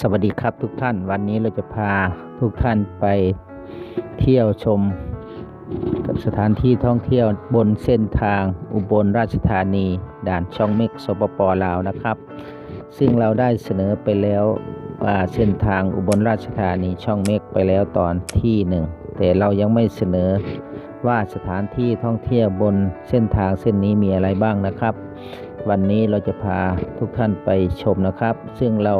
สวัสดีครับทุกท่านวันนี้เราจะพาทุกท่านไปเที่ยวชม กับสถานที่ท่องเที่ยวบนเส้นทางอุบลราชธานี ด่านช่องเม็กสปปลาวนะครับ ซึ่งเราได้เสนอไปแล้วว่าเส้นทางอุบลราชธานีช่องเม็กไปแล้วตอนที่หนึ่งแต่เรายังไม่เสนอว่าสถานที่ท่องเที่ยวบนเส้นทางเส้นนี้มีอะไรบ้างนะครับ วันนี้เราจะพาทุกท่านไปชมนะครับ ซึ่งเรา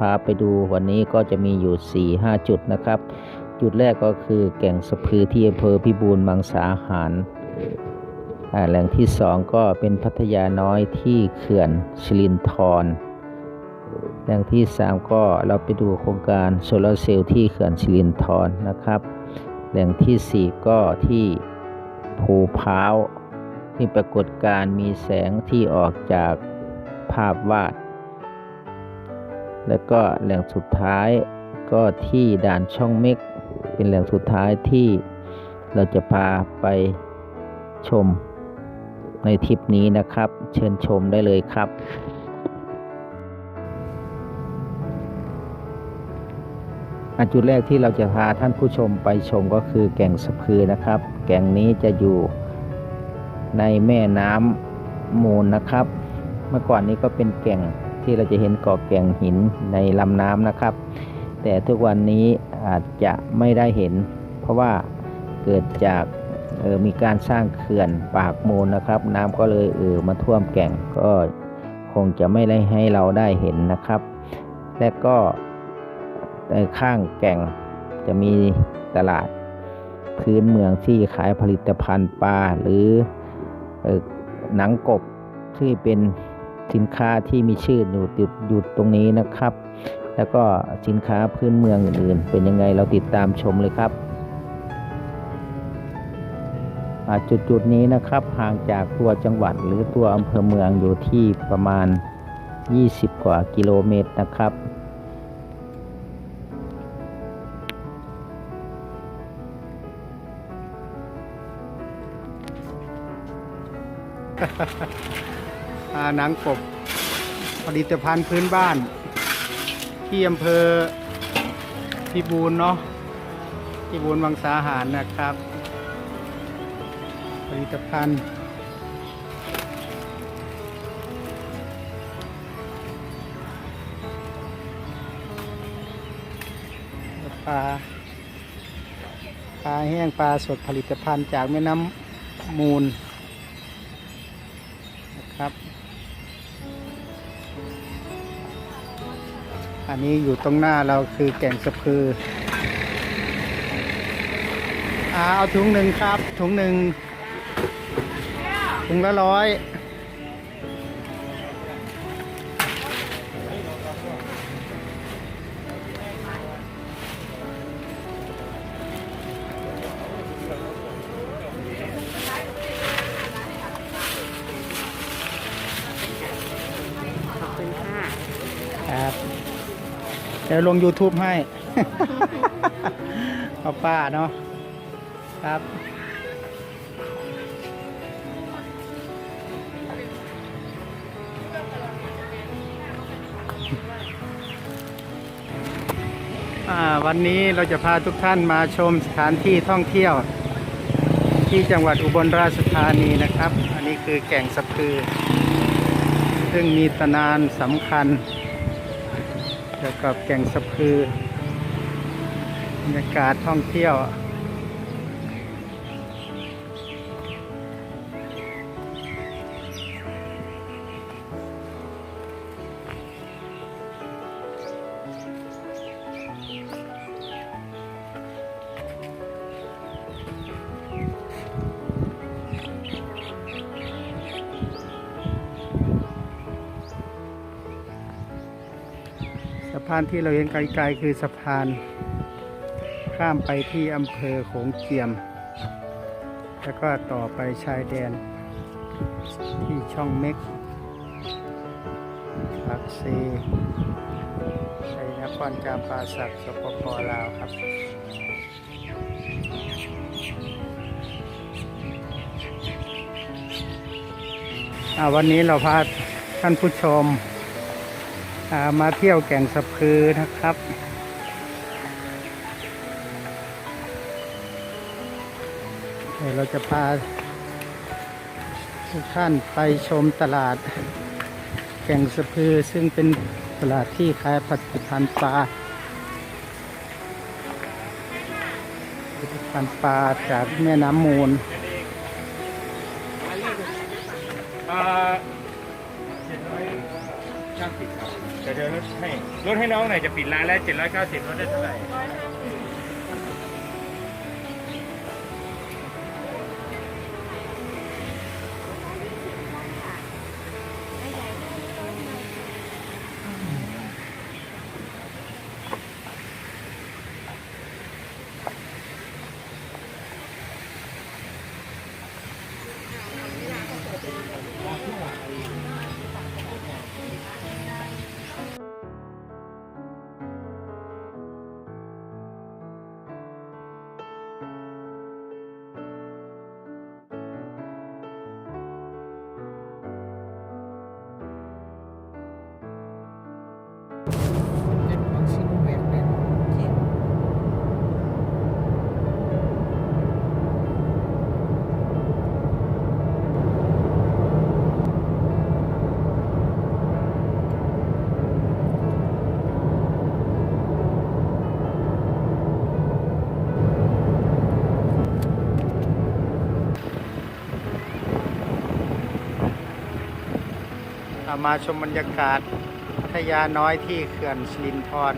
พาไปดูวันนี้ก็จะมีอยู่ 4 5 จุดนะครับ จุดแรกก็คือแก่งสะพือที่อำเภอพิบูลมังสาหารแหล่งที่ 2 ก็เป็นพัทยาน้อยที่เขื่อนชลินทรแหล่งที่ 3 ก็เราไปดูโครงการโซลาร์เซลล์ที่เขื่อนชลินทรนะครับ แหล่งทีสี่ 4 ก็ที่ภูพร้าวที่ปรากฏการมีแสงที่ออกจากภาพวาด แล้วก็แหล่งสุดท้ายก็ที่ด่านช่องเม็ก เป็นแหล่งสุดท้ายที่เราจะพาไปชมในทริปนี้นะครับ เชิญชมได้เลยครับอันจุดแรกที่เราจะพาท่านผู้ชมไปชมก็คือแก่งสะพือนะครับ แก่งนี้จะอยู่ในแม่น้ำมูลนะครับ เมื่อก่อนนี้ก็เป็นแก่ง ที่เราจะเห็นเกาะแก่งหินในลำน้ำนะครับ แต่ทุกวันนี้อาจจะไม่ได้เห็น เพราะว่าเกิดจากออมีการสร้างเขื่อนปากมูลนะครับ น้ำก็เลยเออมาท่วมแก่งก็คงจะไม่ได้ให้เราได้เห็นนะครับ และก็ในข้างแก่งจะมีตลาดพื้นเมืองที่ขายผลิตภัณฑ์ปลาหรือออหนังกบที่เป็น สินค้าที่มีชื่ออยู่อยู่อยู่ตรงนี้นะครับ แล้วก็สินค้าพื้นเมืองอื่นๆ เป็นยังไงเราติดตามชมเลยครับจุดจุดๆนี้นะครับห่างจากตัวจังหวัดหรือตัวอำเภอเมืองอยู่ที่ประมาณ 20 กว่ากิโลเมตรนะครับอ่า หนังกบผลิตภัณฑ์พื้นบ้าน ที่อำเภอพิบูลเนาะพิบูลวังสาหารนะครับ ผลิตภัณฑ์ปลาปลาแห้งปลาสดผลิตภัณฑ์จากแม่น้ำมูล อันนี้อยู่ตรงหน้าเราคือแก่งสะพืออาเอาถุงหนึ่งครับ ถุงหนึ่งถุงละร้อย ดี๋ยวลง YouTube ให้ เอาป้าเนาะครับอ่าวันนี้เราจะพาทุกท่านมาชมสถานที่ท่องเที่ยว ที่จังหวัดอุบลราชธานีนะครับ อันนี้คือแก่งสะพือ ซึ่งมีตำนานสำคัญ เกี่ยวกับแก่งสะพือบรรยากาศท่องเที่ยว พานที่เราเห็นไกลๆคือสะพานข้ามไปที่อำเภอโขงเจียม แล้วก็ต่อไปชายแดน ที่ช่องเม็กปักเซชัยนครจามปาสักสปปลาวครับวันนี้เราพาท่านผู้ชม มาเที่ยวแก่งสะพือนะครับ เดี๋ยวเราจะพาทุกท่านไปชมตลาดแก่งสะพือซึ่งเป็นตลาดที่ขายผลิตภัณฑ์ปลาผลิตภัณฑ์ปลาจากแม่น้ำมูลอ่า ช่างปิดครับจะเดินรถให้รถให้น้องหน่อยจะปิดร้านแล้ว790รถได้เท่าไหร่อ่า มาชมบรรยากาศพัทยาน้อยที่เขื่อนสิรินธร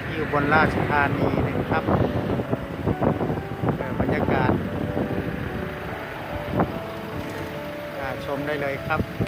ที่อยู่บนราชธานีนะครับบรรยากาศชมได้เลยครับ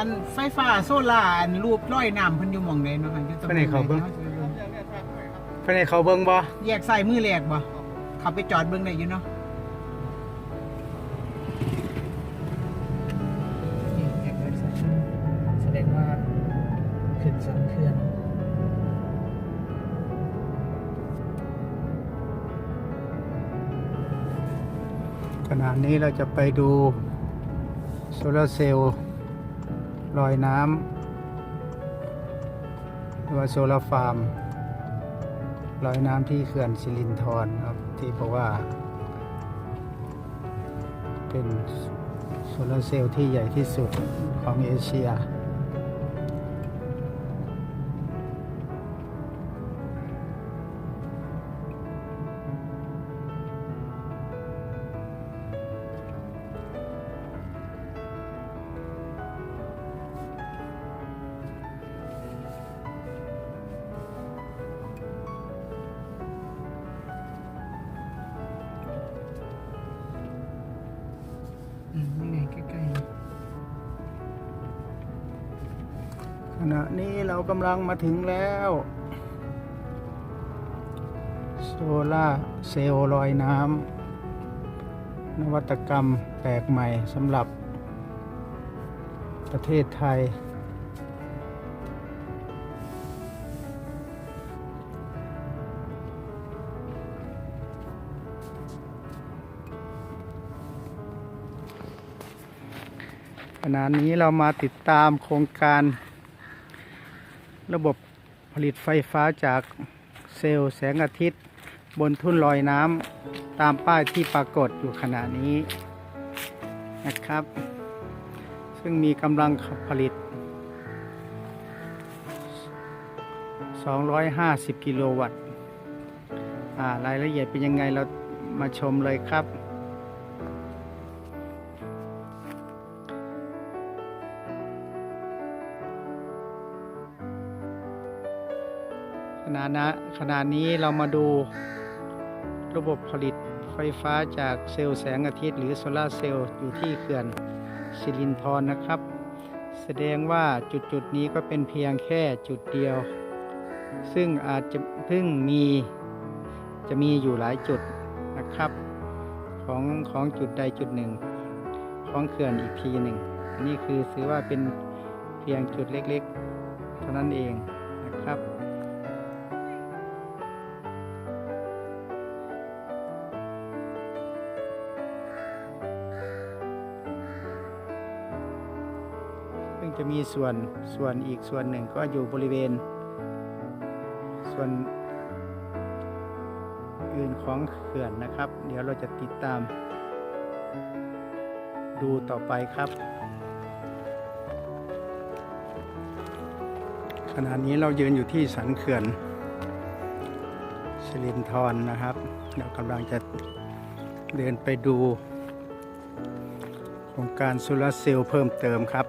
อันไฟฟ้าโซล่าอันรูปร้อยน้ำเพันอยู่หมองใดเนาะค่ะอยู่ตรงไปไหนเขาเบิ่งไหนเพื่อนให้เขาเบิ่งบ่แยกใส่มือแหลกบ่ขับไปจอดเบิ่งได้อยู่เนาะนี่แยกไว้ใส่แสดงว่าขึ้นสันเขื่อนขณะนี้เราจะไปดูโซลาร์เซลล์ ลอยน้ำหรือว่าโซลาฟาร์มลอยน้ำที่เขื่อนสิรินธรครับที่บอกว่า เป็นโซลาเซลล์ที่ใหญ่ที่สุดของเอเชีย ณะนี้เรากำลังมาถึงแล้วโซล่าร์เซลล์ลอยน้ำนวัตกรรมแปลกใหม่สำหรับ ประเทศไทย ขณะนี้เรามาติดตามโครงการ ระบบผลิตไฟฟ้าจากเซลล์แสงอาทิตย์ บนทุ่นลอยน้ำตามป้ายที่ปรากฏอยู่ขณะนี้นะครับ ซึ่งมีกำลังผลิต 250 กิโลวัตต์อ่ารายละเอียดเป็นยังไงเรามาชมเลยครับ ณะนะขณะนี้เรามาดูระบบผลิตไฟฟ้าจากเซลล์แสงอาทิตย์ หรือโซลาเซลล์อยู่ที่เขื่อนสิรินธรนะครับ แสดงว่าจุดจุดๆนี้ก็เป็นเพียงแค่จุดเดียว ซึ่งอาจจะเพิ่งมีจะมีอยู่หลายจุดนะครับ ของของจุดใดจุดหนึ่ง ของเขื่อนอีกทีหนึ่งนนี้คือถือว่าเป็นเพียงจุดเล็กๆ เท่านั้นเองนะครับ มีส่วนส่วนอีกส่วนหนึ่งก็อยู่บริเวณ ส่วนอื่นของเขื่อนนะครับ เดี๋ยวเราจะติดตาม ดูต่อไปครับ ขณะนี้เรายืนอยู่ที่สันเขื่อนสิรินธรนะครับ เรากำลังจะเดินไปดูโครงการโซลาร์เซลล์เพิ่มเติมครับ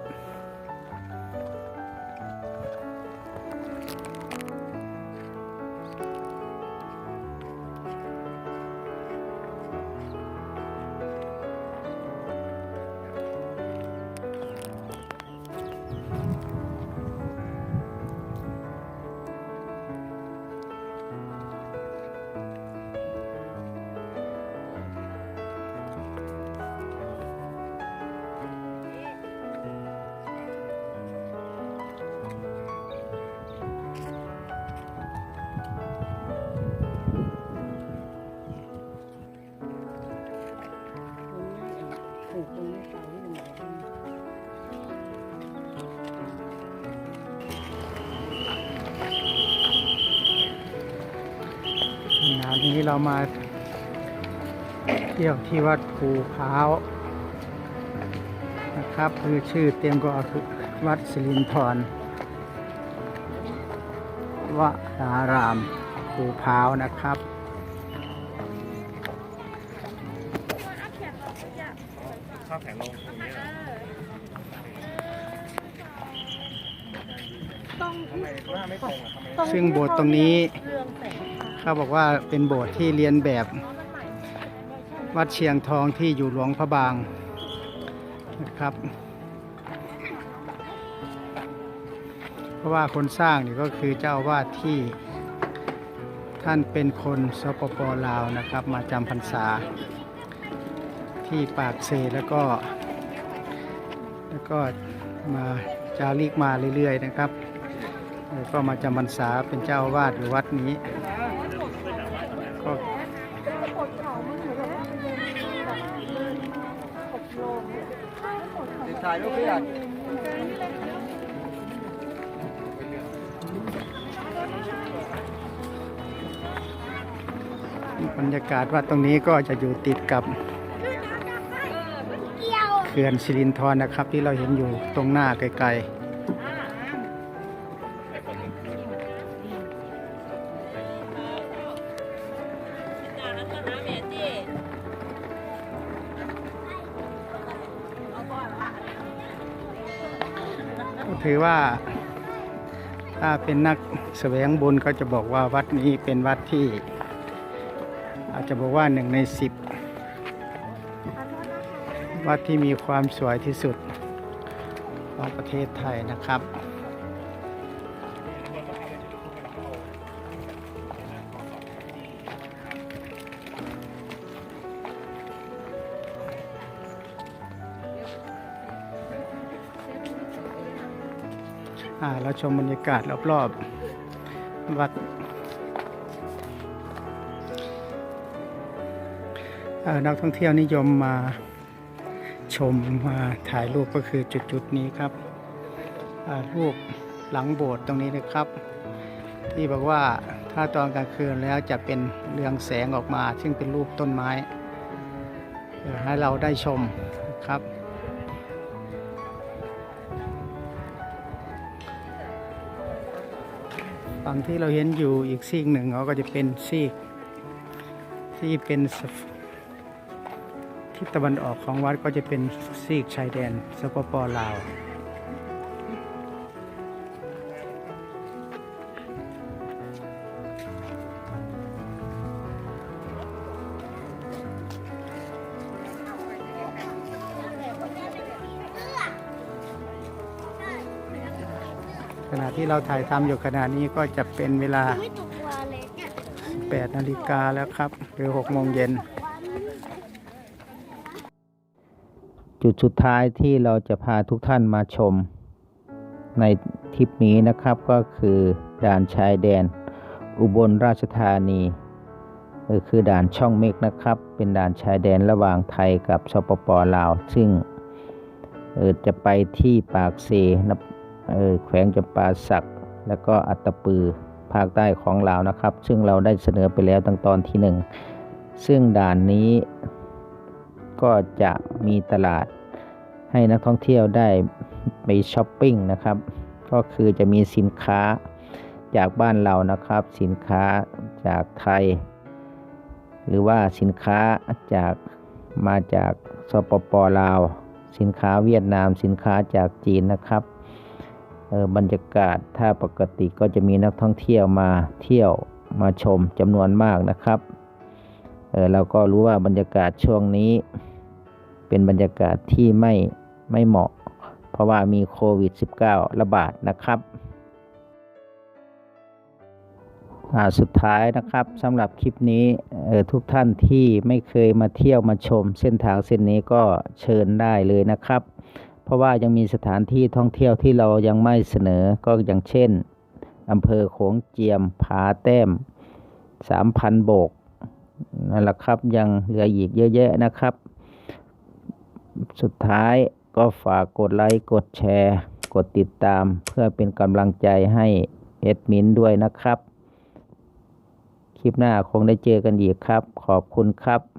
ณะนี้เรามาเที่ยวที่วัดภูพร้าวนะครับ คือชื่อเต็มก็คือวัดสิรินธรวรารามภูพร้าวนะครับข้าวแข็งลงตรงนี้เหรอทำไมหน้าไม่ตรงอะทำไมซึ่งโบสถ์ตรงนี้ เขาบอกว่าเป็นโบสถ์ที่เรียนแบบวัดเชียงทองที่อยู่หลวงพระบางนะครับ เพราะว่าคนสร้างนี่ก็คือเจ้าอาวาดที่ท่านเป็นคนสปปลาวนะครับ มาจำพรรษา ที่ปากเซแล้วก็ แล้วก็มาจาริกมาเรื่อยๆนะครับแล้วก็มาจำพรรษาเป็นเจ้าอาวาสอยู่วัดนี้ ถ่ายรูปพี่อะบรรยากาศวัดตรงนี้ก็จะอยู่ติดกับเขื่อนสิรินธรนะครับ ที่เราเห็นอยู่ตรงหน้าไกลๆ ถือว่า ถ้าเป็นนักแสวงบุญก็จะบอกว่าวัดนี้เป็นวัดที่ อาจจะบอกว่าหนึ่งในสิบวัดที่มีความสวยที่สุดของประเทศไทยนะครับ เราชมบรรยากาศรอบๆวัดเอ่อนักท่องเที่ยวนิยมมาชมมาถ่ายรูปก็คือจุด ๆ นี้ครับรูปหลังโบสถ์ตรงนี้นะครับ ที่บอกว่าถ้าตอนกลางคืนแล้วจะเป็นเรืองแสงออกมา ซึ่งเป็นรูปต้นไม้ให้เราได้ชมครับ ฝั่งที่เราเห็นอยู่อีกซีกหนึ่งเขาก็จะเป็นซีกที่เป็นทิศตะวันออกของวัดก็จะเป็นซีกชายแดนสปปลาว ที่เราถ่ายทำอยู่ขณะนี้ก็จะเป็นเวลา8นาฬิกาแล้วครับ หรือ6โมงเย็น จุดสุดท้ายที่เราจะพาทุกท่านมาชม ในทริปนี้นะครับก็คือด่านชายแดน อุบลราชธานีคือด่านช่องเมฆนะครับ เป็นด่านชายแดนระหว่างไทยกับสปปลาว ซึ่งจะไปที่ปากเซ แขวงจำปาสัก แล้วก็อัตตปือภาคใต้ของลาวนะครับ ซึ่งเราได้เสนอไปแล้วตั้งตอนที่หนึ่งซึ่งด่านนี้ก็จะมีตลาดให้นักท่องเที่ยวได้ไปช้อปปิ้งนะครับ ก็คือจะมีสินค้าจากบ้านเรานะครับ สินค้าจากไทย หรือว่าสินค้าจากมาจากสปปลาว สินค้าเวียดนาม สินค้าจากจีนนะครับ บรรยากาศถ้าปกติก็จะมีนักท่องเที่ยวมาเที่ยวมาชมจำนวนมากนะครับเเราก็รู้ว่าบรรยากาศช่วงนี้ เป็นบรรยากาศที่ไม่ไม่เหมาะ เพราะว่ามีโควิด -19 ระบาดนะครับอ่าสุดท้ายนะครับสำหรับคลิปนี้ทุกท่านที่ไม่เคยมาเที่ยวมาชม เส้นทางเส้นนี้ก็เชิญได้เลยนะครับ ราะว่ายังมีสถานที่ท่องเที่ยวที่เรายังไม่เสนอก็อย่างเช่นอำเภอโขงเจียมผาแต้มสามพันโบกนั่นแหละครับยังเหลืออีกเยอะแยะนะครับ สุดท้ายก็ฝากกดไลค์กดแชร์ กดติดตามเพื่อเป็นกำลังใจให้เอ็ดมินด้วยนะครับ คลิปหน้าคงได้เจอกันอีกครับ ขอบคุณครับ